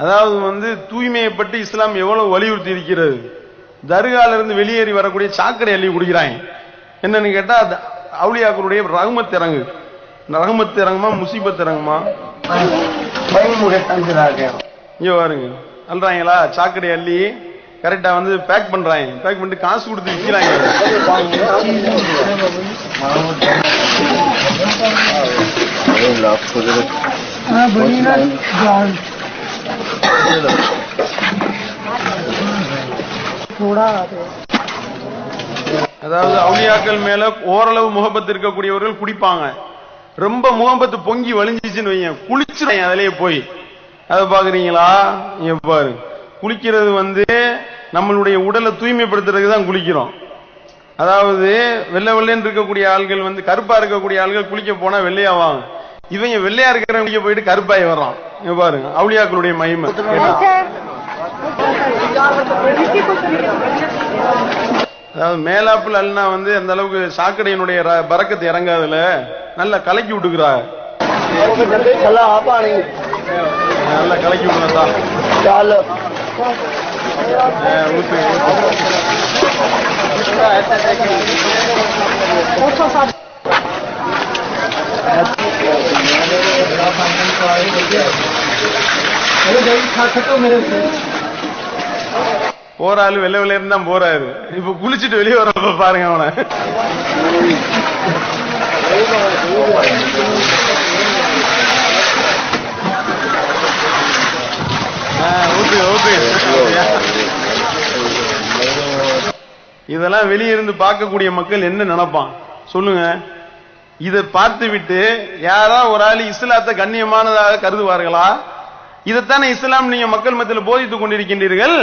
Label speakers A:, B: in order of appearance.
A: அதாவது வந்து தூய்மையை பற்றி இஸ்லாம் எவ்வளவு வலியுறுத்தி இருக்கிறது தர்கால இருந்து வெளியேறி வரக்கூடிய சாக்கடை அள்ளி குடிக்கிறாங்க. என்னன்னு கேட்டா அவுளியாக்களுடைய ரகுமத் இறங்கு. ரகுமத் இறங்குமா முசீபத் இறங்குமா? இங்க பாருங்க. அல்றாங்களா சாக்கடை அள்ளி கரெக்டா வந்து பேக் பண்றாங்க. பேக் பண்ணிட்டு காசு கொடுத்து விற்கிறாங்க அதாவது அவுளியாக்கள் மேல ஓரளவு முகப்பத்து இருக்கக்கூடியவர்கள் குடிப்பாங்க. ரொம்ப முகம்பத்து பொங்கி வலிஞ்சிச்சுன்னு வைங்க. குளிச்சிருவாங்க அதிலேயே போய். அதை பாக்குறீங்களா இங்க பாரு. குளிக்கிறது வந்து நம்மளுடைய உடலை தூய்மைப்படுத்துறதுக்கு தான் குளிக்கிறோம். அதாவது வெள்ளை வெள்ளைன்னு இருக்கக்கூடிய ஆள்கள் வந்து கருப்பா இருக்கக்கூடிய ஆள்கள் குளிக்க போனா வெள்ளையாவாங்க இவங்க வெள்ளையா இருக்கிறவங்க போயிட்டு கருப்பாய் வர்றான். இங்க பாருங்க அவுளியாக்களுடைய மகிமை. அதாவது மேலாப்புல அல்லா வந்து அந்த அளவுக்கு சாக்கடையினுடைய பறக்கத்தை இறங்காதுல. நல்லா கலக்கி விட்டுக்கிறா நல்லா கலக்கி விடுறதா ஊத்து ஊத்து. போற ஆளு வெள்ளை வெள்ளையர்னு தான் போறாரு. இப்ப குளிச்சுட்டு வெளியே வரப்ப பாருங்க அவனை. ஆ, ஓகே இதெல்லாம் வெளியிருந்து பார்க்கக்கூடிய மக்கள் என்ன நினைப்பான்? சொல்லுங்க. இதை பார்த்து விட்டு யாரா ஒரு ஆள் இஸ்லாத்தை கண்ணியமானதாக கருதுவார்களா? இதைத்தானே இஸ்லாம் நீங்க மக்கள் மத்தியில் போதித்துக் கொண்டிருக்கின்றீர்கள்?